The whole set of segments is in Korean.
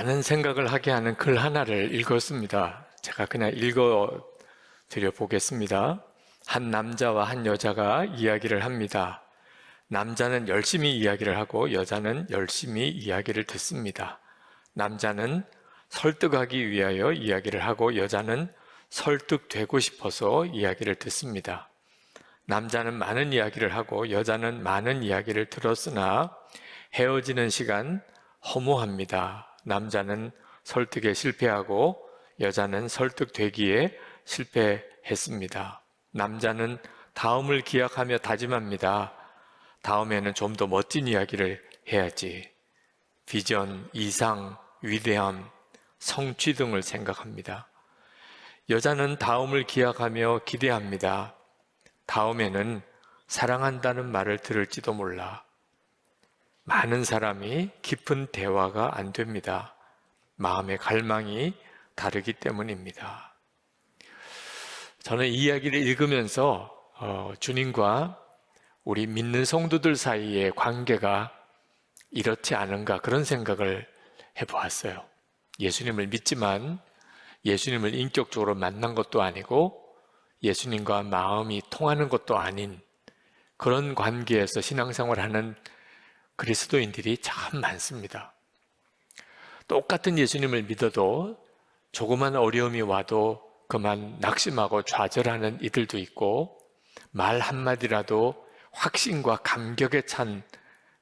많은 생각을 하게 하는 글 하나를 읽었습니다. 제가 그냥 읽어 드려 보겠습니다. 한 남자와 한 여자가 이야기를 합니다. 남자는 열심히 이야기를 하고 여자는 열심히 이야기를 듣습니다. 남자는 설득하기 위하여 이야기를 하고 여자는 설득되고 싶어서 이야기를 듣습니다. 남자는 많은 이야기를 하고 여자는 많은 이야기를 들었으나 헤어지는 시간 허무합니다. 남자는 설득에 실패하고 여자는 설득되기에 실패했습니다. 남자는 다음을 기약하며 다짐합니다. 다음에는 좀 더 멋진 이야기를 해야지. 비전, 이상, 위대함, 성취 등을 생각합니다. 여자는 다음을 기약하며 기대합니다. 다음에는 사랑한다는 말을 들을지도 몰라. 많은 사람이 깊은 대화가 안 됩니다. 마음의 갈망이 다르기 때문입니다. 저는 이 이야기를 읽으면서 어, 주님과 우리 믿는 성도들 사이의 관계가 이렇지 않은가 그런 생각을 해보았어요. 예수님을 믿지만 예수님을 인격적으로 만난 것도 아니고 예수님과 마음이 통하는 것도 아닌 그런 관계에서 신앙생활 하는 그리스도인들이 참 많습니다. 똑같은 예수님을 믿어도 조그만 어려움이 와도 그만 낙심하고 좌절하는 이들도 있고 말 한마디라도 확신과 감격에 찬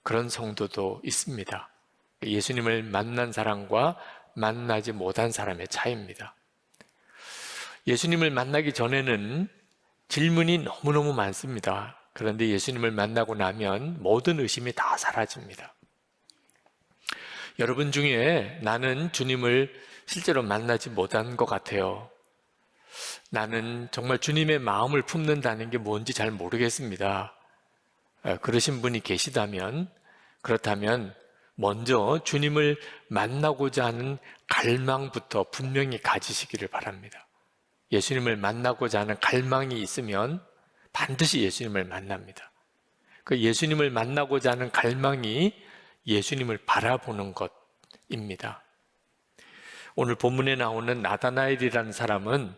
그런 성도도 있습니다. 예수님을 만난 사람과 만나지 못한 사람의 차이입니다. 예수님을 만나기 전에는 질문이 너무너무 많습니다. 그런데 예수님을 만나고 나면 모든 의심이 다 사라집니다. 여러분 중에 나는 주님을 실제로 만나지 못한 것 같아요. 나는 정말 주님의 마음을 품는다는 게 뭔지 잘 모르겠습니다. 어, 그러신 분이 계시다면, 그렇다면 먼저 주님을 만나고자 하는 갈망부터 분명히 가지시기를 바랍니다. 예수님을 만나고자 하는 갈망이 있으면 반드시 예수님을 만납니다. 그 예수님을 만나고자 하는 갈망이 예수님을 바라보는 것입니다. 오늘 본문에 나오는 나다나엘이라는 사람은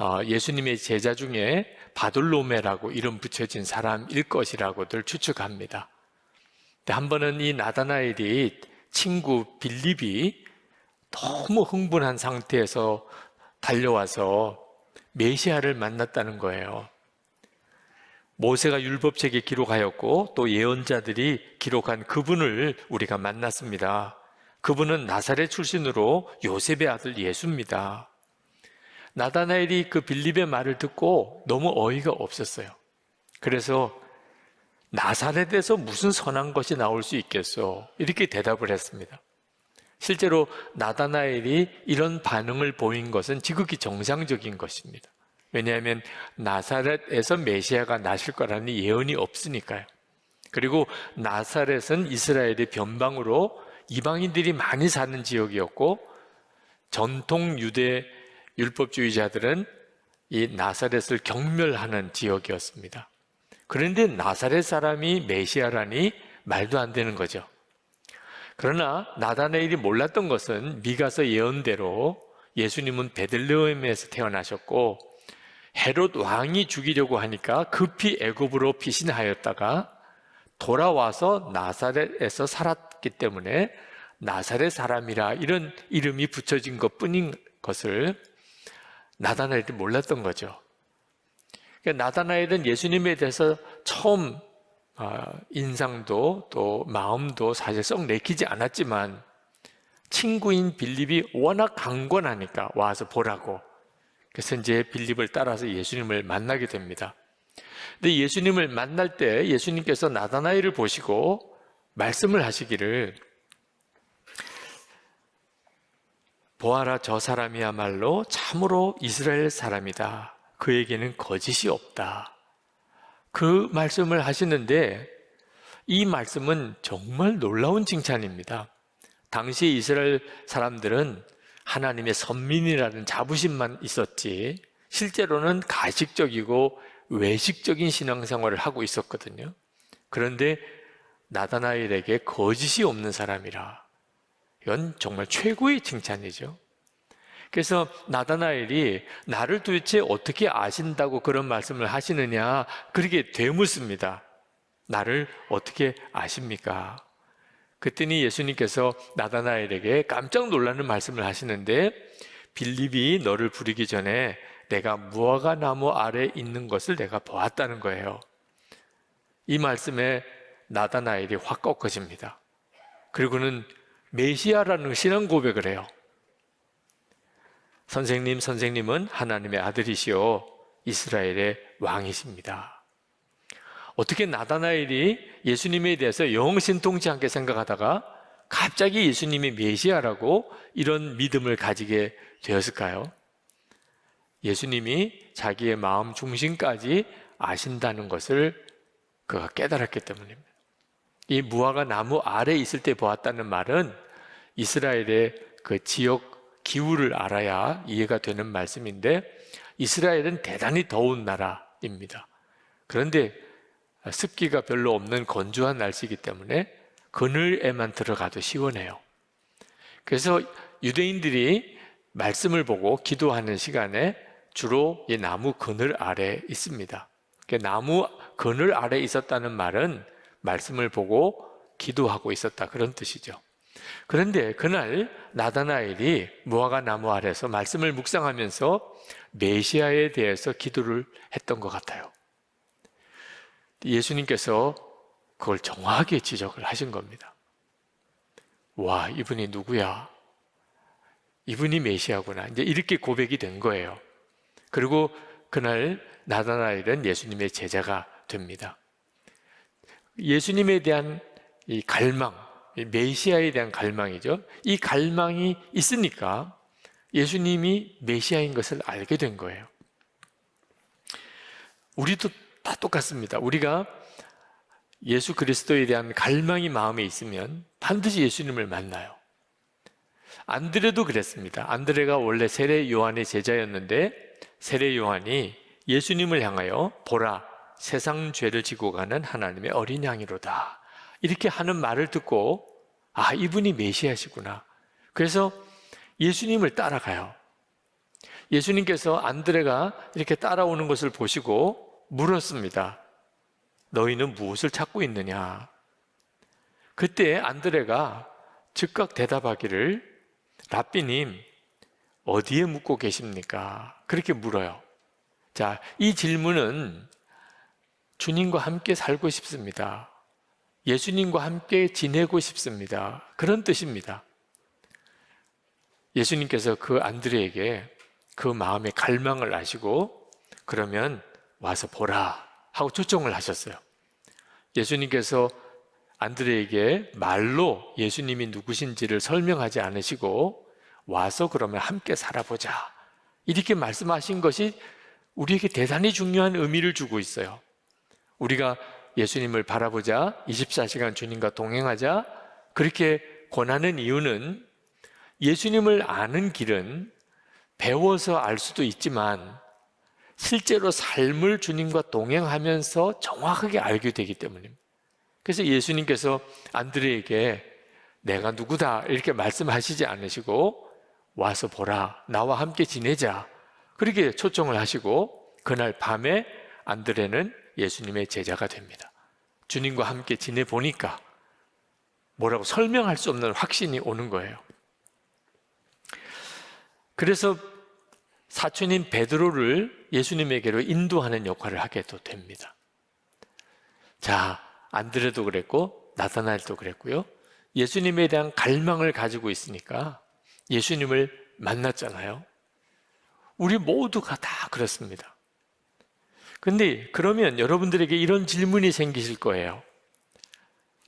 어, 예수님의 제자 중에 바돌로메라고 이름 붙여진 사람일 것이라고들 추측합니다. 한 번은 이 나다나엘이 친구 빌립이 너무 흥분한 상태에서 달려와서 메시아를 만났다는 거예요. 모세가 율법책에 기록하였고 또 예언자들이 기록한 그분을 우리가 만났습니다. 그분은 나사렛 출신으로 요셉의 아들 예수입니다. 나다나엘이 그 빌립의 말을 듣고 너무 어이가 없었어요. 그래서 나사렛에서 무슨 선한 것이 나올 수 있겠어? 이렇게 대답을 했습니다. 실제로 나다나엘이 이런 반응을 보인 것은 지극히 정상적인 것입니다. 왜냐하면 나사렛에서 메시아가 나실 거라는 예언이 없으니까요. 그리고 나사렛은 이스라엘의 변방으로 이방인들이 많이 사는 지역이었고 전통 유대 율법주의자들은 이 나사렛을 경멸하는 지역이었습니다. 그런데 나사렛 사람이 메시아라니 말도 안 되는 거죠. 그러나 나다네일이 몰랐던 것은 미가서 예언대로 예수님은 베들레헴에서 태어나셨고 헤롯 왕이 죽이려고 하니까 급히 애굽으로 피신하였다가 돌아와서 나사렛에서 살았기 때문에 나사렛 사람이라 이런 이름이 붙여진 것 뿐인 것을 나다나엘이 몰랐던 거죠. 그러니까 나다나엘은 예수님에 대해서 처음 아, 인상도 또 마음도 사실 썩 내키지 않았지만 친구인 빌립이 워낙 강권하니까 와서 보라고 그래서 이제 빌립을 따라서 예수님을 만나게 됩니다. 근데 예수님을 만날 때 예수님께서 나다나엘을 보시고 말씀을 하시기를 보아라 저 사람이야말로 참으로 이스라엘 사람이다. 그에게는 거짓이 없다. 그 말씀을 하시는데 이 말씀은 정말 놀라운 칭찬입니다. 당시 이스라엘 사람들은 하나님의 선민이라는 자부심만 있었지 실제로는 가식적이고 외식적인 신앙생활을 하고 있었거든요. 그런데 나다나엘에게 거짓이 없는 사람이라 이건 정말 최고의 칭찬이죠. 그래서 나다나엘이 나를 도대체 어떻게 아신다고 그런 말씀을 하시느냐 그렇게 되묻습니다. 나를 어떻게 아십니까? 그랬더니 예수님께서 나다나엘에게 깜짝 놀라는 말씀을 하시는데 빌립이 너를 부르기 전에 내가 무화과 나무 아래 있는 것을 내가 보았다는 거예요. 이 말씀에 나다나엘이 확 꺾어집니다. 그리고는 메시아라는 신앙 고백을 해요. 선생님, 선생님은 하나님의 아들이시오. 이스라엘의 왕이십니다. 어떻게 나다나엘이 예수님에 대해서 영신통치 않게 생각하다가 갑자기 예수님이 메시아라고 이런 믿음을 가지게 되었을까요? 예수님이 자기의 마음 중심까지 아신다는 것을 그가 깨달았기 때문입니다. 이 무화과 나무 아래 있을 때 보았다는 말은 이스라엘의 그 지역 기후를 알아야 이해가 되는 말씀인데 이스라엘은 대단히 더운 나라입니다. 그런데 습기가 별로 없는 건조한 날씨이기 때문에 그늘에만 들어가도 시원해요. 그래서 유대인들이 말씀을 보고 기도하는 시간에 주로 이 나무 그늘 아래 있습니다. 그러니까 나무 그늘 아래 있었다는 말은 말씀을 보고 기도하고 있었다 그런 뜻이죠. 그런데 그날 나다나엘이 무화과 나무 아래서 말씀을 묵상하면서 메시아에 대해서 기도를 했던 것 같아요. 예수님께서 그걸 정확하게 지적을 하신 겁니다. 와, 이분이 누구야? 이분이 메시아구나. 이제 이렇게 고백이 된 거예요. 그리고 그날 나다나엘은 예수님의 제자가 됩니다. 예수님에 대한 이 갈망, 메시아에 대한 갈망이죠. 이 갈망이 있으니까 예수님이 메시아인 것을 알게 된 거예요. 우리도 다 똑같습니다. 우리가 예수 그리스도에 대한 갈망이 마음에 있으면 반드시 예수님을 만나요. 안드레도 그랬습니다. 안드레가 원래 세례 요한의 제자였는데 세례 요한이 예수님을 향하여 보라 세상 죄를 지고 가는 하나님의 어린 양이로다. 이렇게 하는 말을 듣고 아, 이분이 메시아시구나. 그래서 예수님을 따라가요. 예수님께서 안드레가 이렇게 따라오는 것을 보시고 물었습니다. 너희는 무엇을 찾고 있느냐? 그때 안드레가 즉각 대답하기를 라삐님 어디에 묻고 계십니까? 그렇게 물어요. 자, 이 질문은 주님과 함께 살고 싶습니다. 예수님과 함께 지내고 싶습니다. 그런 뜻입니다. 예수님께서 그 안드레에게 그 마음의 갈망을 아시고 그러면 와서 보라 하고 초청을 하셨어요. 예수님께서 안드레에게 말로 예수님이 누구신지를 설명하지 않으시고 와서 그러면 함께 살아보자. 이렇게 말씀하신 것이 우리에게 대단히 중요한 의미를 주고 있어요. 우리가 예수님을 바라보자, 24시간 주님과 동행하자, 그렇게 권하는 이유는 예수님을 아는 길은 배워서 알 수도 있지만 실제로 삶을 주님과 동행하면서 정확하게 알게 되기 때문입니다. 그래서 예수님께서 안드레에게 내가 누구다 이렇게 말씀하시지 않으시고 와서 보라 나와 함께 지내자 그렇게 초청을 하시고 그날 밤에 안드레는 예수님의 제자가 됩니다. 주님과 함께 지내 보니까 뭐라고 설명할 수 없는 확신이 오는 거예요. 그래서 사촌인 베드로를 예수님에게로 인도하는 역할을 하게 도 됩니다. 자, 안드레도 그랬고 나타날도 그랬고요. 예수님에 대한 갈망을 가지고 있으니까 예수님을 만났잖아요. 우리 모두가 다 그렇습니다. 근데 그러면 여러분들에게 이런 질문이 생기실 거예요.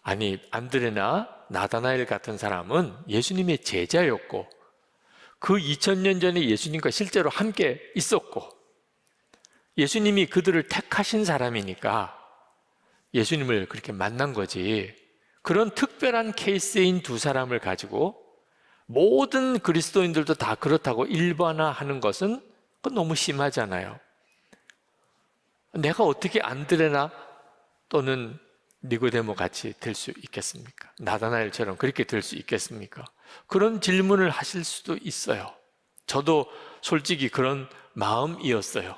아니, 안드레나 나다나엘 같은 사람은 예수님의 제자였고, 그 2000년 전에 예수님과 실제로 함께 있었고, 예수님이 그들을 택하신 사람이니까 예수님을 그렇게 만난 거지. 그런 특별한 케이스인 두 사람을 가지고 모든 그리스도인들도 다 그렇다고 일반화하는 것은 너무 심하잖아요. 내가 어떻게 안드레나 또는 니고데모 같이 될 수 있겠습니까? 나다나엘처럼 그렇게 될 수 있겠습니까? 그런 질문을 하실 수도 있어요. 저도 솔직히 그런 마음이었어요.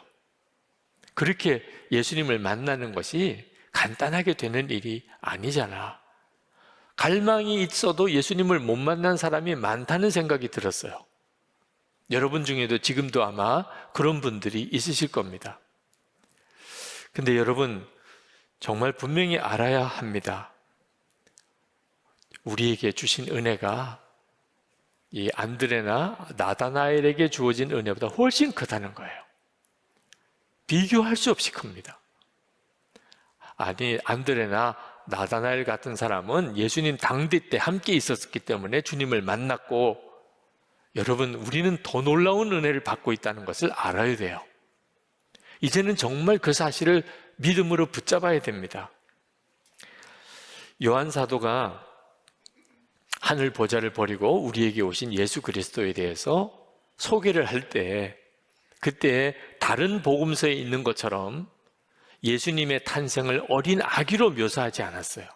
그렇게 예수님을 만나는 것이 간단하게 되는 일이 아니잖아. 갈망이 있어도 예수님을 못 만난 사람이 많다는 생각이 들었어요. 여러분 중에도 지금도 아마 그런 분들이 있으실 겁니다. 근데 여러분, 정말 분명히 알아야 합니다. 우리에게 주신 은혜가 이 안드레나 나다나엘에게 주어진 은혜보다 훨씬 크다는 거예요. 비교할 수 없이 큽니다. 아니, 안드레나 나다나엘 같은 사람은 예수님 당대 때 함께 있었기 때문에 주님을 만났고 여러분, 우리는 더 놀라운 은혜를 받고 있다는 것을 알아야 돼요. 이제는 정말 그 사실을 믿음으로 붙잡아야 됩니다. 요한 사도가 하늘 보좌를 버리고 우리에게 오신 예수 그리스도에 대해서 소개를 할 때, 그때 다른 복음서에 있는 것처럼 예수님의 탄생을 어린 아기로 묘사하지 않았어요.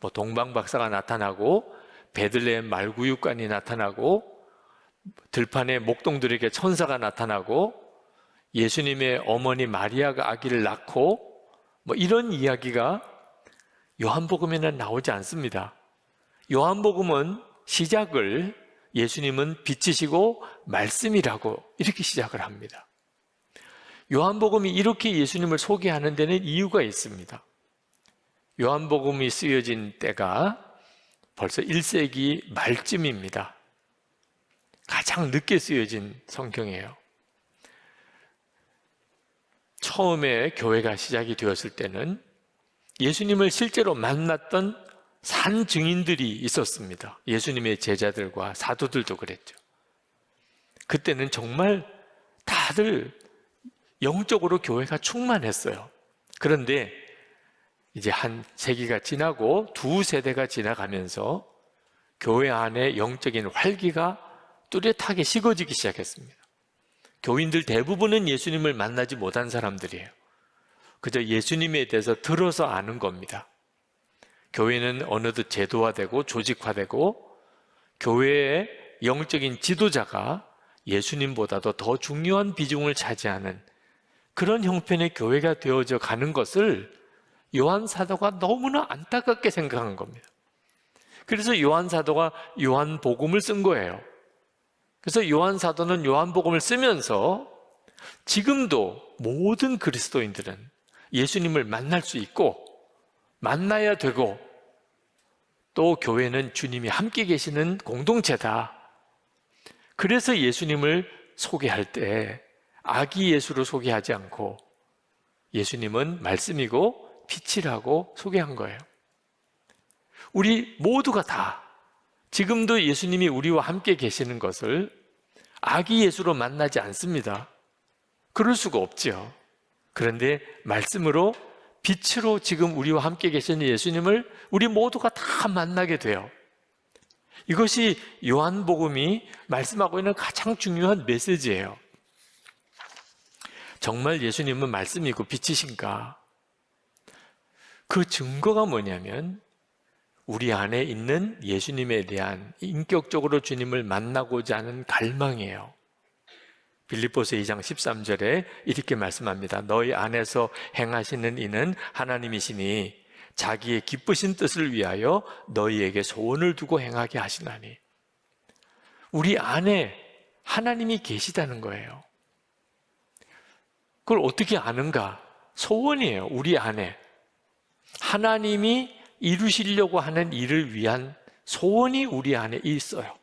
뭐 동방 박사가 나타나고 베들레헴 말구육관이 나타나고 들판에 목동들에게 천사가 나타나고 예수님의 어머니 마리아가 아기를 낳고 뭐 이런 이야기가 요한복음에는 나오지 않습니다. 요한복음은 시작을 예수님은 빛이시고 말씀이라고 이렇게 시작을 합니다. 요한복음이 이렇게 예수님을 소개하는 데는 이유가 있습니다. 요한복음이 쓰여진 때가 벌써 1세기 말쯤입니다. 가장 늦게 쓰여진 성경이에요. 처음에 교회가 시작이 되었을 때는 예수님을 실제로 만났던 산 증인들이 있었습니다. 예수님의 제자들과 사도들도 그랬죠. 그때는 정말 다들 영적으로 교회가 충만했어요. 그런데 이제 한 세기가 지나고 두 세대가 지나가면서 교회 안에 영적인 활기가 뚜렷하게 식어지기 시작했습니다. 교인들 대부분은 예수님을 만나지 못한 사람들이에요. 그저 예수님에 대해서 들어서 아는 겁니다. 교회는 어느덧 제도화되고 조직화되고 교회의 영적인 지도자가 예수님보다도 더 중요한 비중을 차지하는 그런 형편의 교회가 되어져 가는 것을 요한 사도가 너무나 안타깝게 생각한 겁니다. 그래서 요한 사도가 요한 복음을 쓴 거예요. 그래서 요한 사도는 요한 복음을 쓰면서 지금도 모든 그리스도인들은 예수님을 만날 수 있고 만나야 되고 또 교회는 주님이 함께 계시는 공동체다. 그래서 예수님을 소개할 때 아기 예수로 소개하지 않고 예수님은 말씀이고 빛이라고 소개한 거예요. 우리 모두가 다 지금도 예수님이 우리와 함께 계시는 것을 아기 예수로 만나지 않습니다. 그럴 수가 없죠. 그런데 말씀으로 빛으로 지금 우리와 함께 계시는 예수님을 우리 모두가 다 만나게 돼요. 이것이 요한복음이 말씀하고 있는 가장 중요한 메시지예요. 정말 예수님은 말씀이고 빛이신가? 그 증거가 뭐냐면 우리 안에 있는 예수님에 대한 인격적으로 주님을 만나고자 하는 갈망이에요. 빌립보서 2장 13절에 이렇게 말씀합니다. 너희 안에서 행하시는 이는 하나님이시니 자기의 기쁘신 뜻을 위하여 너희에게 소원을 두고 행하게 하시나니. 우리 안에 하나님이 계시다는 거예요. 그걸 어떻게 아는가? 소원이에요. 우리 안에. 하나님이 이루시려고 하는 일을 위한 소원이 우리 안에 있어요.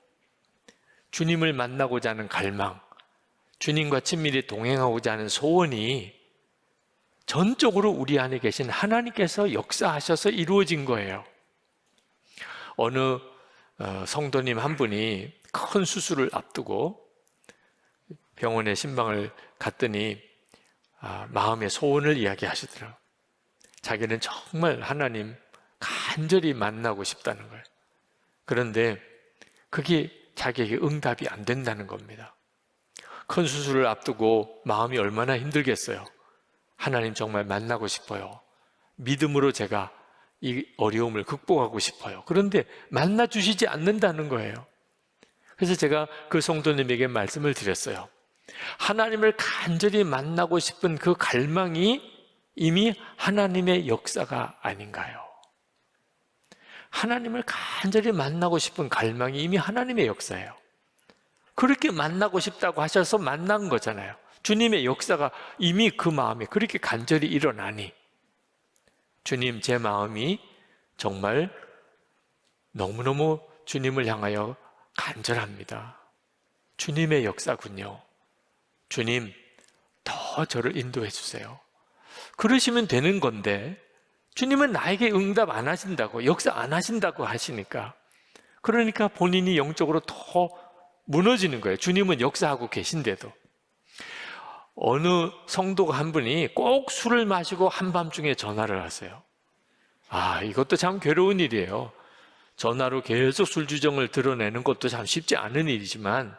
주님을 만나고자 하는 갈망, 주님과 친밀히 동행하고자 하는 소원이 전적으로 우리 안에 계신 하나님께서 역사하셔서 이루어진 거예요. 어느 어, 성도님 한 분이 큰 수술을 앞두고 병원에 신방을 갔더니 아, 마음의 소원을 이야기하시더라고요. 자기는 정말 하나님 간절히 만나고 싶다는 거예요. 그런데 그게 자기에게 응답이 안 된다는 겁니다. 큰 수술을 앞두고 마음이 얼마나 힘들겠어요. 하나님 정말 만나고 싶어요. 믿음으로 제가 이 어려움을 극복하고 싶어요. 그런데 만나 주시지 않는다는 거예요. 그래서 제가 그 성도님에게 말씀을 드렸어요. 하나님을 간절히 만나고 싶은 그 갈망이 이미 하나님의 역사가 아닌가요? 하나님을 간절히 만나고 싶은 갈망이 이미 하나님의 역사예요. 그렇게 만나고 싶다고 하셔서 만난 거잖아요. 주님의 역사가 이미 그 마음에 그렇게 간절히 일어나니 주님 제 마음이 정말 너무너무 주님을 향하여 간절합니다. 주님의 역사군요. 주님, 더 저를 인도해 주세요. 그러시면 되는 건데, 주님은 나에게 응답 안 하신다고, 역사 안 하신다고 하시니까, 그러니까 본인이 영적으로 더 무너지는 거예요. 주님은 역사하고 계신데도. 어느 성도가 한 분이 꼭 술을 마시고 한밤중에 전화를 하세요. 아, 이것도 참 괴로운 일이에요. 전화로 계속 술주정을 드러내는 것도 참 쉽지 않은 일이지만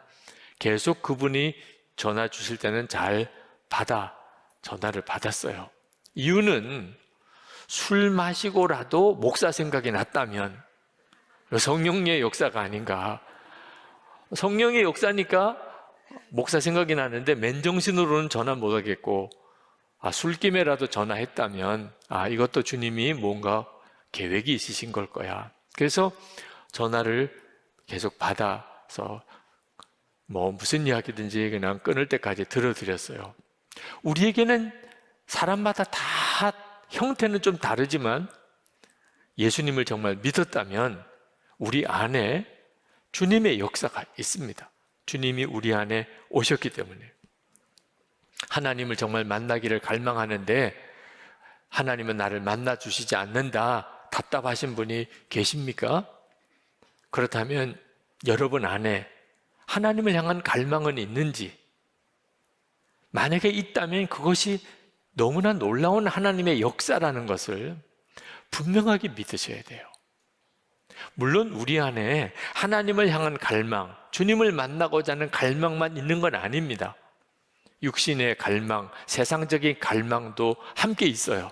계속 그분이 전화 주실 때는 잘 받아 전화를 받았어요. 이유는 술 마시고라도 목사 생각이 났다면 성령의 역사가 아닌가. 성령의 역사니까 목사 생각이 나는데 맨정신으로는 전화 못 하겠고 아, 술김에라도 전화했다면 아, 이것도 주님이 뭔가 계획이 있으신 걸 거야. 그래서 전화를 계속 받아서 뭐 무슨 이야기든지 그냥 끊을 때까지 들어드렸어요. 우리에게는 사람마다 다 형태는 좀 다르지만 예수님을 정말 믿었다면 우리 안에 주님의 역사가 있습니다. 주님이 우리 안에 오셨기 때문에 하나님을 정말 만나기를 갈망하는데 하나님은 나를 만나 주시지 않는다. 답답하신 분이 계십니까? 그렇다면 여러분 안에 하나님을 향한 갈망은 있는지, 만약에 있다면 그것이 너무나 놀라운 하나님의 역사라는 것을 분명하게 믿으셔야 돼요. 물론 우리 안에 하나님을 향한 갈망, 주님을 만나고자 하는 갈망만 있는 건 아닙니다. 육신의 갈망, 세상적인 갈망도 함께 있어요.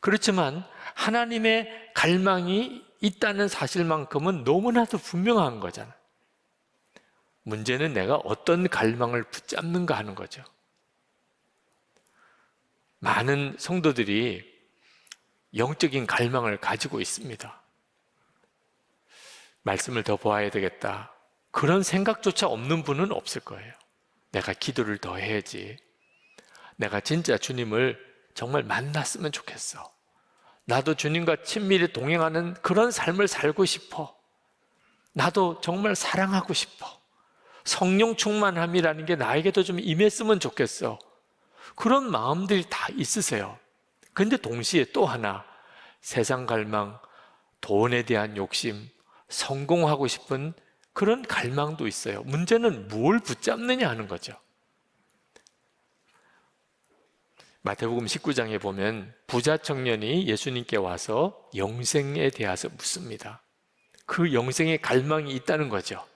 그렇지만 하나님의 갈망이 있다는 사실만큼은 너무나도 분명한 거잖아. 문제는 내가 어떤 갈망을 붙잡는가 하는 거죠. 많은 성도들이 영적인 갈망을 가지고 있습니다. 말씀을 더 보아야 되겠다. 그런 생각조차 없는 분은 없을 거예요. 내가 기도를 더 해야지. 내가 진짜 주님을 정말 만났으면 좋겠어. 나도 주님과 친밀히 동행하는 그런 삶을 살고 싶어. 나도 정말 사랑하고 싶어. 성령 충만함이라는 게 나에게도 좀 임했으면 좋겠어. 그런 마음들이 다 있으세요. 근데 동시에 또 하나, 세상 갈망, 돈에 대한 욕심, 성공하고 싶은 그런 갈망도 있어요. 문제는 뭘 붙잡느냐 하는 거죠. 마태복음 19장에 보면 부자 청년이 예수님께 와서 영생에 대해서 묻습니다. 그 영생의 갈망이 있다는 거죠.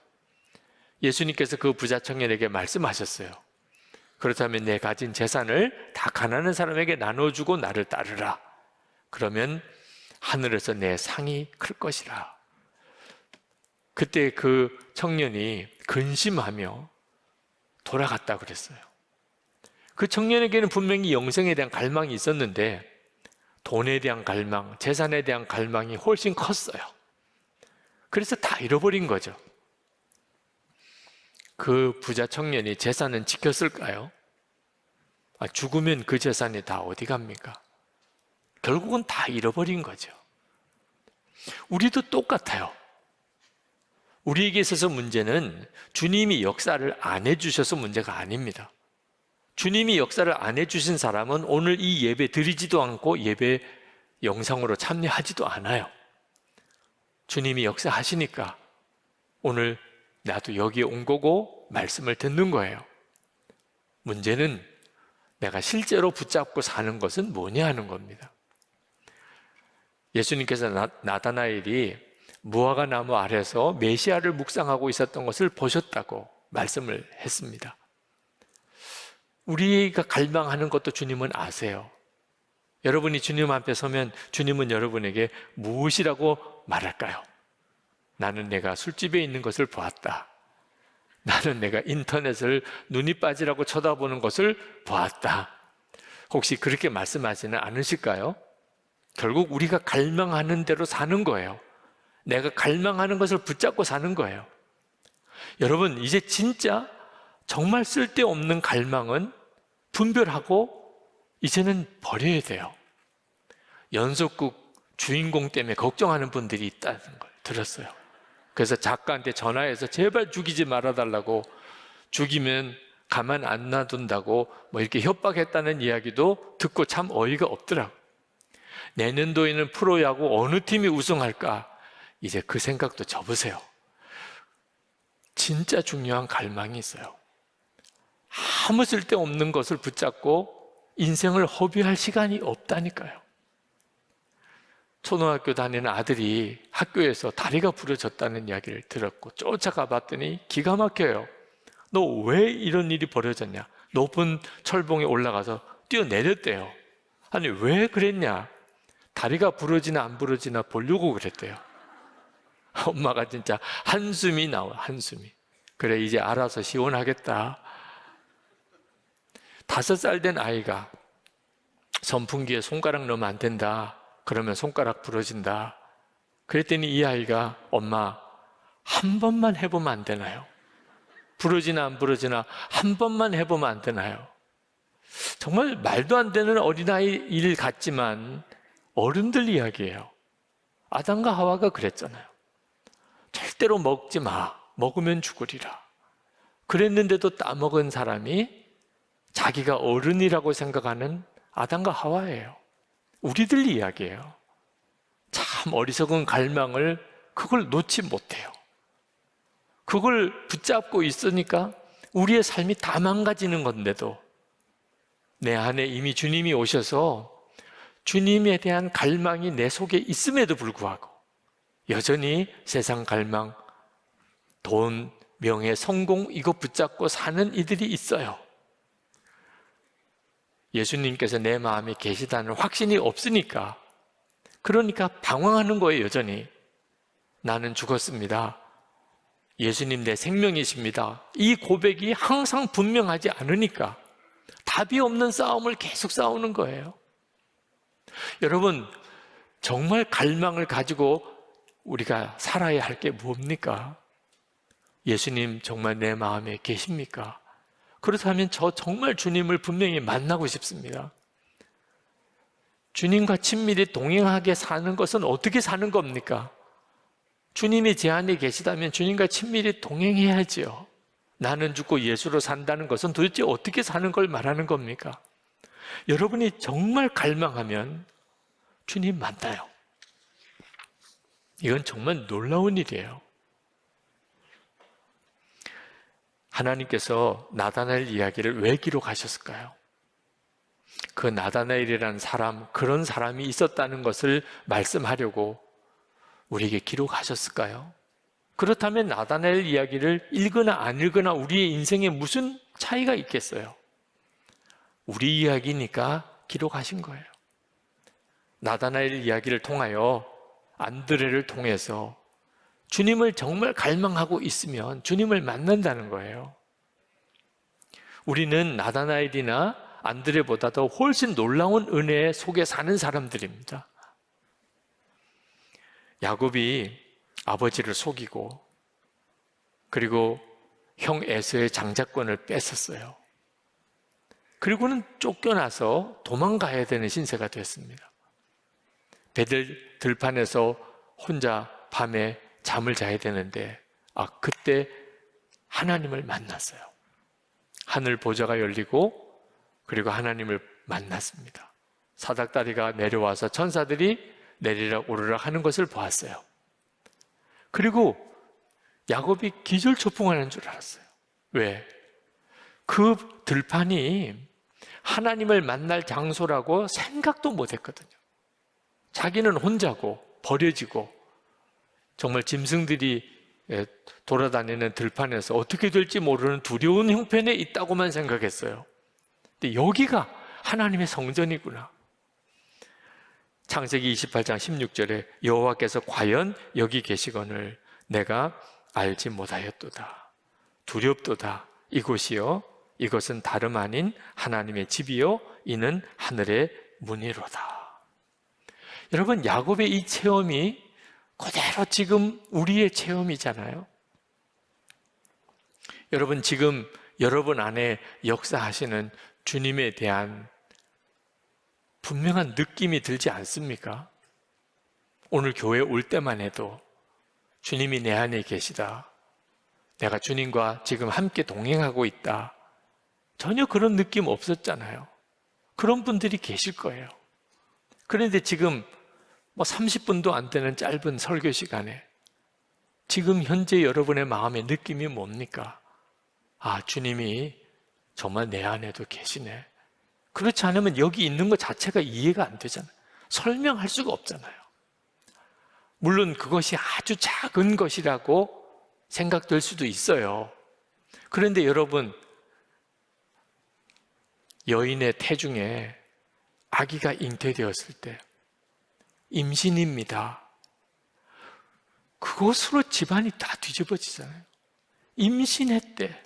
예수님께서 그 부자 청년에게 말씀하셨어요. 그렇다면 내 가진 재산을 다 가난한 사람에게 나눠주고 나를 따르라. 그러면 하늘에서 내 상이 클 것이라. 그때 그 청년이 근심하며 돌아갔다 그랬어요. 그 청년에게는 분명히 영생에 대한 갈망이 있었는데 돈에 대한 갈망, 재산에 대한 갈망이 훨씬 컸어요. 그래서 다 잃어버린 거죠. 그 부자 청년이 재산은 지켰을까요? 아, 죽으면 그 재산이 다 어디 갑니까? 결국은 다 잃어버린 거죠. 우리도 똑같아요. 우리에게 있어서 문제는 주님이 역사를 안 해주셔서 문제가 아닙니다. 주님이 역사를 안 해주신 사람은 오늘 이 예배 드리지도 않고 예배 영상으로 참여하지도 않아요. 주님이 역사하시니까 오늘 나도 여기에 온 거고 말씀을 듣는 거예요. 문제는 내가 실제로 붙잡고 사는 것은 뭐냐 하는 겁니다. 예수님께서 나, 나다나엘이 무화과 나무 아래서 메시아를 묵상하고 있었던 것을 보셨다고 말씀을 했습니다. 우리가 갈망하는 것도 주님은 아세요. 여러분이 주님 앞에 서면 주님은 여러분에게 무엇이라고 말할까요? 나는 내가 술집에 있는 것을 보았다. 나는 내가 인터넷을 눈이 빠지라고 쳐다보는 것을 보았다. 혹시 그렇게 말씀하지는 않으실까요? 결국 우리가 갈망하는 대로 사는 거예요. 내가 갈망하는 것을 붙잡고 사는 거예요. 여러분, 이제 진짜 정말 쓸데없는 갈망은 분별하고 이제는 버려야 돼요. 연속극 주인공 때문에 걱정하는 분들이 있다는 걸 들었어요. 그래서 작가한테 전화해서 제발 죽이지 말아달라고 죽이면 가만 안 놔둔다고 뭐 이렇게 협박했다는 이야기도 듣고 참 어이가 없더라고. 내년도에는 프로야구 어느 팀이 우승할까? 이제 그 생각도 접으세요. 진짜 중요한 갈망이 있어요. 아무 쓸데없는 것을 붙잡고 인생을 허비할 시간이 없다니까요. 초등학교 다니는 아들이 학교에서 다리가 부러졌다는 이야기를 들었고 쫓아가 봤더니 기가 막혀요. 너 왜 이런 일이 벌어졌냐? 높은 철봉에 올라가서 뛰어내렸대요. 아니, 왜 그랬냐? 다리가 부러지나 안 부러지나 보려고 그랬대요. 엄마가 진짜 한숨이 나와, 한숨이. 그래, 이제 알아서 시원하겠다. 다섯 살 된 아이가 선풍기에 손가락 넣으면 안 된다. 그러면 손가락 부러진다. 그랬더니 이 아이가 엄마 한 번만 해보면 안 되나요? 부러지나 안 부러지나 한 번만 해보면 안 되나요? 정말 말도 안 되는 어린아이 일 같지만 어른들 이야기예요. 아담과 하와가 그랬잖아요. 절대로 먹지 마. 먹으면 죽으리라. 그랬는데도 따먹은 사람이 자기가 어른이라고 생각하는 아담과 하와예요. 우리들 이야기예요. 참 어리석은 갈망을 그걸 놓지 못해요. 그걸 붙잡고 있으니까 우리의 삶이 다 망가지는 건데도 내 안에 이미 주님이 오셔서 주님에 대한 갈망이 내 속에 있음에도 불구하고 여전히 세상 갈망, 돈, 명예, 성공 이거 붙잡고 사는 이들이 있어요. 예수님께서 내 마음에 계시다는 확신이 없으니까 그러니까 방황하는 거예요, 여전히. 나는 죽었습니다. 예수님 내 생명이십니다. 이 고백이 항상 분명하지 않으니까 답이 없는 싸움을 계속 싸우는 거예요. 여러분, 정말 갈망을 가지고 우리가 살아야 할 게 뭡니까? 예수님 정말 내 마음에 계십니까? 그렇다면 저 정말 주님을 분명히 만나고 싶습니다. 주님과 친밀히 동행하게 사는 것은 어떻게 사는 겁니까? 주님이 제 안에 계시다면 주님과 친밀히 동행해야지요. 나는 죽고 예수로 산다는 것은 도대체 어떻게 사는 걸 말하는 겁니까? 여러분이 정말 갈망하면 주님 만나요. 이건 정말 놀라운 일이에요. 하나님께서 나다나엘 이야기를 왜 기록하셨을까요? 그 나다나엘이라는 사람, 그런 사람이 있었다는 것을 말씀하려고 우리에게 기록하셨을까요? 그렇다면 나다나엘 이야기를 읽거나 안 읽거나 우리의 인생에 무슨 차이가 있겠어요? 우리 이야기니까 기록하신 거예요. 나다나엘 이야기를 통하여 안드레를 통해서 주님을 정말 갈망하고 있으면 주님을 만난다는 거예요. 우리는 나다나엘이나 안드레보다도 훨씬 놀라운 은혜 속에 사는 사람들입니다. 야곱이 아버지를 속이고 그리고 형 에서의 장자권을 뺏었어요. 그리고는 쫓겨나서 도망가야 되는 신세가 됐습니다. 배들 들판에서 혼자 밤에 잠을 자야 되는데 아 그때 하나님을 만났어요. 하늘 보좌가 열리고 그리고 하나님을 만났습니다. 사닥다리가 내려와서 천사들이 내리락 오르락 하는 것을 보았어요. 그리고 야곱이 기절초풍하는 줄 알았어요. 왜? 그 들판이 하나님을 만날 장소라고 생각도 못 했거든요. 자기는 혼자고 버려지고 정말 짐승들이 예, 돌아다니는 들판에서 어떻게 될지 모르는 두려운 형편에 있다고만 생각했어요. 근데 여기가 하나님의 성전이구나. 창세기 28장 16절에 여호와께서 과연 여기 계시거늘 내가 알지 못하였도다. 두렵도다. 이곳이요 이것은 다름 아닌 하나님의 집이요 이는 하늘의 문이로다. 여러분 야곱의 이 체험이 그대로 지금 우리의 체험이잖아요. 여러분 지금 여러분 안에 역사하시는 주님에 대한 분명한 느낌이 들지 않습니까? 오늘 교회 올 때만 해도 주님이 내 안에 계시다. 내가 주님과 지금 함께 동행하고 있다. 전혀 그런 느낌 없었잖아요. 그런 분들이 계실 거예요. 그런데 지금 뭐 30분도 안 되는 짧은 설교 시간에 지금 현재 여러분의 마음의 느낌이 뭡니까? 아, 주님이 정말 내 안에도 계시네. 그렇지 않으면 여기 있는 것 자체가 이해가 안 되잖아요. 설명할 수가 없잖아요. 물론 그것이 아주 작은 것이라고 생각될 수도 있어요. 그런데 여러분, 여인의 태중에 아기가 잉태되었을 때, 임신입니다. 그것으로 집안이 다 뒤집어지잖아요. 임신했대.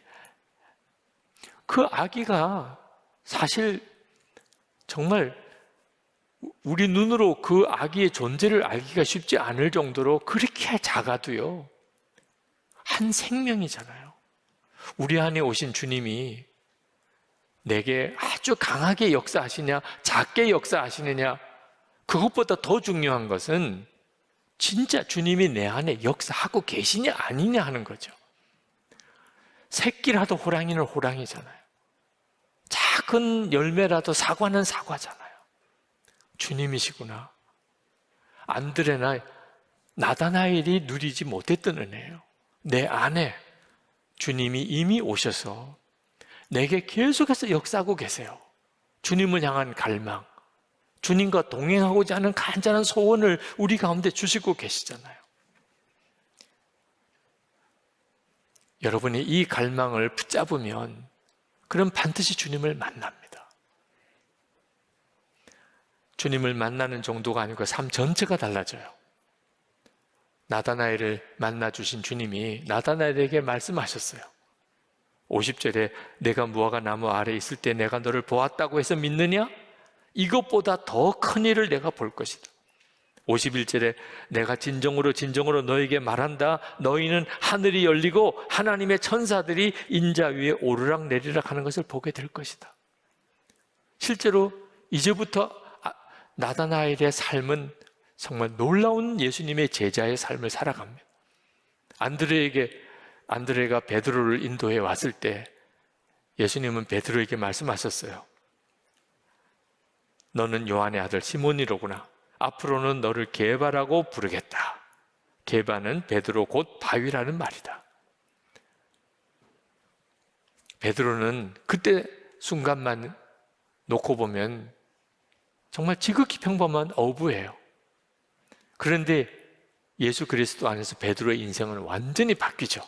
그 아기가 사실 정말 우리 눈으로 그 아기의 존재를 알기가 쉽지 않을 정도로 그렇게 작아도요. 한 생명이잖아요. 우리 안에 오신 주님이 내게 아주 강하게 역사하시냐, 작게 역사하시느냐, 그것보다 더 중요한 것은 진짜 주님이 내 안에 역사하고 계시냐, 아니냐 하는 거죠. 새끼라도 호랑이는 호랑이잖아요. 작은 열매라도 사과는 사과잖아요. 주님이시구나. 안드레나 나다나엘이 누리지 못했던 은혜예요. 내 안에 주님이 이미 오셔서 내게 계속해서 역사하고 계세요. 주님을 향한 갈망, 주님과 동행하고자 하는 간절한 소원을 우리 가운데 주시고 계시잖아요. 여러분이 이 갈망을 붙잡으면 그럼 반드시 주님을 만납니다. 주님을 만나는 정도가 아니고 삶 전체가 달라져요. 나다나엘을 만나 주신 주님이 나다나엘에게 말씀하셨어요. 50절에 내가 무화과 나무 아래 있을 때 내가 너를 보았다고 해서 믿느냐? 이것보다 더 큰 일을 내가 볼 것이다. 51절에 내가 진정으로 진정으로 너에게 말한다. 너희는 하늘이 열리고 하나님의 천사들이 인자 위에 오르락 내리락 하는 것을 보게 될 것이다. 실제로 이제부터 아, 나다나엘의 삶은 정말 놀라운 예수님의 제자의 삶을 살아갑니다. 안드레에게 안드레가 베드로를 인도해 왔을 때 예수님은 베드로에게 말씀하셨어요. 너는 요한의 아들 시몬이로구나. 앞으로는 너를 개바라고 부르겠다. 개바는 베드로 곧 바위라는 말이다. 베드로는 그때 순간만 놓고 보면 정말 지극히 평범한 어부예요. 그런데 예수 그리스도 안에서 베드로의 인생은 완전히 바뀌죠.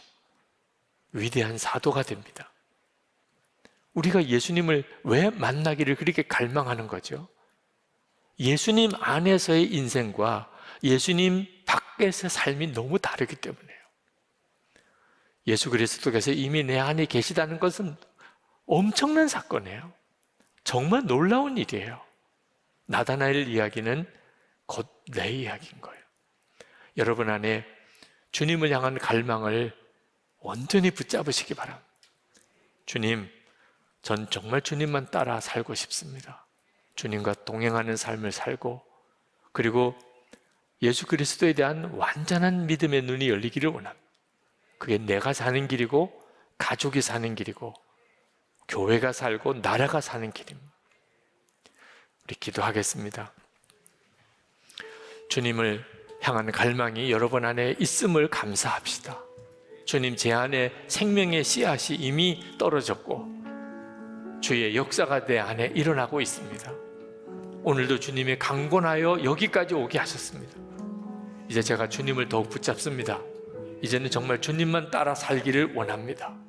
위대한 사도가 됩니다. 우리가 예수님을 왜 만나기를 그렇게 갈망하는 거죠? 예수님 안에서의 인생과 예수님 밖에서의 삶이 너무 다르기 때문에요. 예수 그리스도께서 이미 내 안에 계시다는 것은 엄청난 사건이에요. 정말 놀라운 일이에요. 나다나엘 이야기는 곧 내 이야기인 거예요. 여러분 안에 주님을 향한 갈망을 온전히 붙잡으시기 바랍니다. 주님, 전 정말 주님만 따라 살고 싶습니다. 주님과 동행하는 삶을 살고 그리고 예수 그리스도에 대한 완전한 믿음의 눈이 열리기를 원합니다. 그게 내가 사는 길이고 가족이 사는 길이고 교회가 살고 나라가 사는 길입니다. 우리 기도하겠습니다. 주님을 향한 갈망이 여러분 안에 있음을 감사합시다. 주님 제 안에 생명의 씨앗이 이미 떨어졌고 주의 역사가 내 안에 일어나고 있습니다. 오늘도 주님이 강권하여 여기까지 오게 하셨습니다. 이제 제가 주님을 더욱 붙잡습니다. 이제는 정말 주님만 따라 살기를 원합니다.